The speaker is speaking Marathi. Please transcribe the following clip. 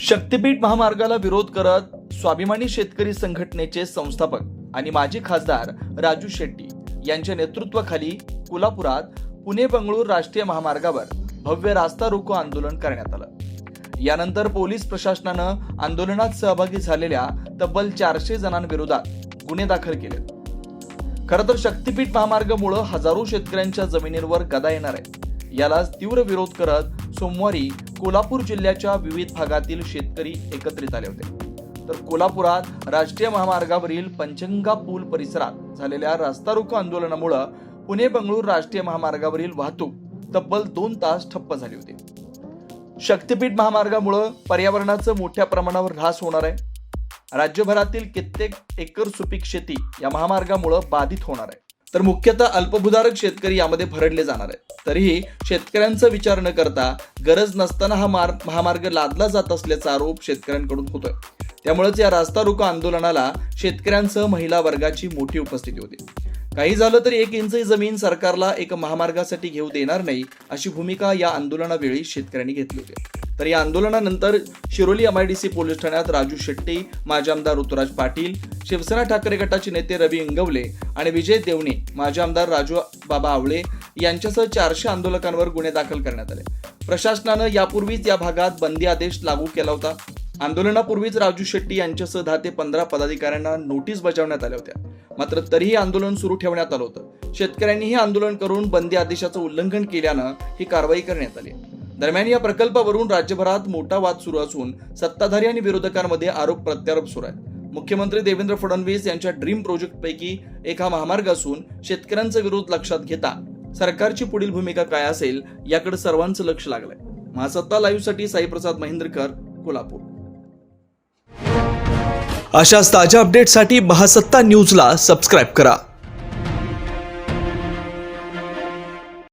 शक्तीपीठ महामार्गाला विरोध करत स्वाभिमानी शेतकरी संघटनेचे संस्थापक आणि माजी खासदार राजू शेट्टी यांच्या नेतृत्वाखाली कोल्हापुरात पुणे बंगळूर राष्ट्रीय महामार्गावर भव्य रास्ता रोको आंदोलन करण्यात आलं. यानंतर पोलीस प्रशासनानं आंदोलनात सहभागी झालेल्या तब्बल चारशे जणांविरोधात गुन्हे दाखल केले. खरं तर शक्तीपीठ महामार्गामुळं हजारो शेतकऱ्यांच्या जमिनींवर गदा येणार आहे यालाच तीव्र विरोध करत सोमवारी कोल्हापूर जिल्ह्याच्या विविध भागातील शेतकरी एकत्रित आले होते. तर कोल्हापुरात राष्ट्रीय महामार्गावरील पंचंगा पूल परिसरात झालेल्या रास्ता रोको आंदोलनामुळं पुणे बंगळूर राष्ट्रीय महामार्गावरील वाहतूक तब्बल दोन तास ठप्प झाली होती. शक्तीपीठ महामार्गामुळं पर्यावरणाचं मोठ्या प्रमाणावर ऱ्हास होणार आहे. राज्यभरातील कित्येक एकर सुपीक शेती या महामार्गामुळं बाधित होणार आहे. तर मुख्यतः अल्पभूधारक शेतकरी यामध्ये भरडले जाणार आहेत. तरीही शेतकऱ्यांचा विचार न करता गरज नसताना हा मार महामार्ग लादला जात असल्याचा आरोप शेतकऱ्यांकडून होतोय. त्यामुळेच या रास्ता रोको आंदोलनाला शेतकऱ्यांसह महिला वर्गाची मोठी उपस्थिती होती. काही झालं तरी एक इंच जमीन सरकारला एक महामार्गासाठी घेऊ देणार नाही अशी भूमिका या आंदोलनावेळी शेतकऱ्यांनी घेतली होती. तर या आंदोलनानंतर शिरोली एमआयडीसी पोलीस ठाण्यात राजू शेट्टी माजी आमदार ऋतुराज पाटील शिवसेना ठाकरे गटाचे नेते रवी इंगवले आणि विजय देवणे माजी आमदार राजू बाबा आवळे यांच्यासह चारशे आंदोलकांवर गुन्हे दाखल करण्यात आले. प्रशासनानं यापूर्वीच या भागात बंदी आदेश लागू केला होता. आंदोलनापूर्वीच राजू शेट्टी यांच्यासह दहा ते पंधरा पदाधिकाऱ्यांना नोटीस बजावण्यात आल्या होत्या. मात्र तरीही आंदोलन सुरू ठेवण्यात आलं होतं. शेतकऱ्यांनीही आंदोलन करून बंदी आदेशाचं उल्लंघन केल्यानं ही कारवाई करण्यात आली. दरम्यान या प्रकल्पावरून राज्यभरात मोठा वाद सुरू असून सत्ताधारी आणि विरोधकांमध्ये आरोप प्रत्यारोप सुरू आहेत. मुख्यमंत्री देवेंद्र फडणवीस यांच्या ड्रीम प्रोजेक्टपैकी एका एक हा महामार्ग असून शेतकऱ्यांचा विरोध लक्षात घेता सरकारची पुढील भूमिका काय असेल याकडे सर्वांचं लक्ष लागलंय. महासत्ता लाईव्हसाठी साईप्रसाद महेंद्रकर कोल्हापूर. अशाच ताज्या अपडेटसाठी महासत्ता न्यूजला सबस्क्राईब करा.